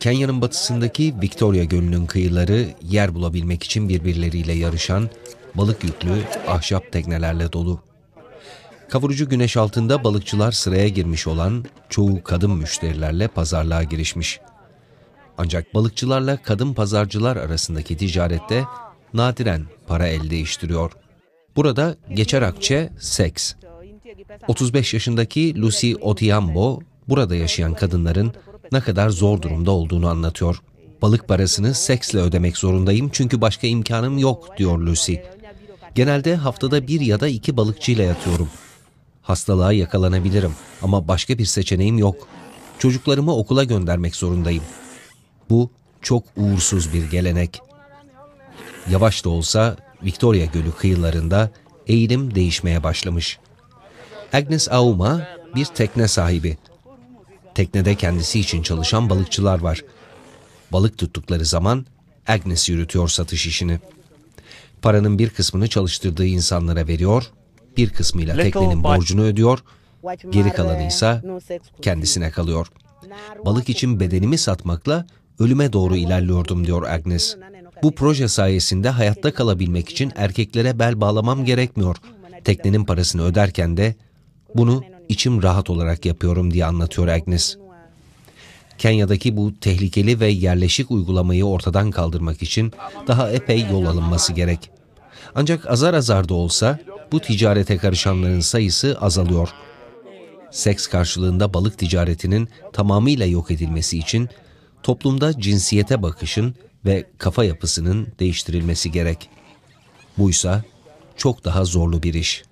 Kenya'nın batısındaki Victoria Gölü'nün kıyıları yer bulabilmek için birbirleriyle yarışan balık yüklü ahşap teknelerle dolu. Kavurucu güneş altında balıkçılar sıraya girmiş olan çoğu kadın müşterilerle pazarlığa girişmiş. Ancak balıkçılarla kadın pazarcılar arasındaki ticarette nadiren para el değiştiriyor. Burada geçer akçe seks. 35 yaşındaki Lucy Otiambo burada yaşayan kadınların ne kadar zor durumda olduğunu anlatıyor. Balık parasını seksle ödemek zorundayım çünkü başka imkanım yok diyor Lucy. Genelde haftada bir ya da iki balıkçıyla yatıyorum. Hastalığa yakalanabilirim ama başka bir seçeneğim yok. Çocuklarımı okula göndermek zorundayım. Bu çok uğursuz bir gelenek. Yavaş da olsa Victoria Gölü kıyılarında eğilim değişmeye başlamış. Agnes Auma bir tekne sahibi. Teknede kendisi için çalışan balıkçılar var. Balık tuttukları zaman Agnes yürütüyor satış işini. Paranın bir kısmını çalıştırdığı insanlara veriyor, bir kısmıyla teknenin borcunu ödüyor, geri kalanı ise kendisine kalıyor. Balık için bedenimi satmakla ölüme doğru ilerliyordum diyor Agnes. Bu proje sayesinde hayatta kalabilmek için erkeklere bel bağlamam gerekmiyor. Teknenin parasını öderken de bunu içim rahat olarak yapıyorum diye anlatıyor Agnes. Kenya'daki bu tehlikeli ve yerleşik uygulamayı ortadan kaldırmak için daha epey yol alınması gerek. Ancak azar azar da olsa bu ticarete karışanların sayısı azalıyor. Seks karşılığında balık ticaretinin tamamıyla yok edilmesi için toplumda cinsiyete bakışın ve kafa yapısının değiştirilmesi gerek. Buysa çok daha zorlu bir iş.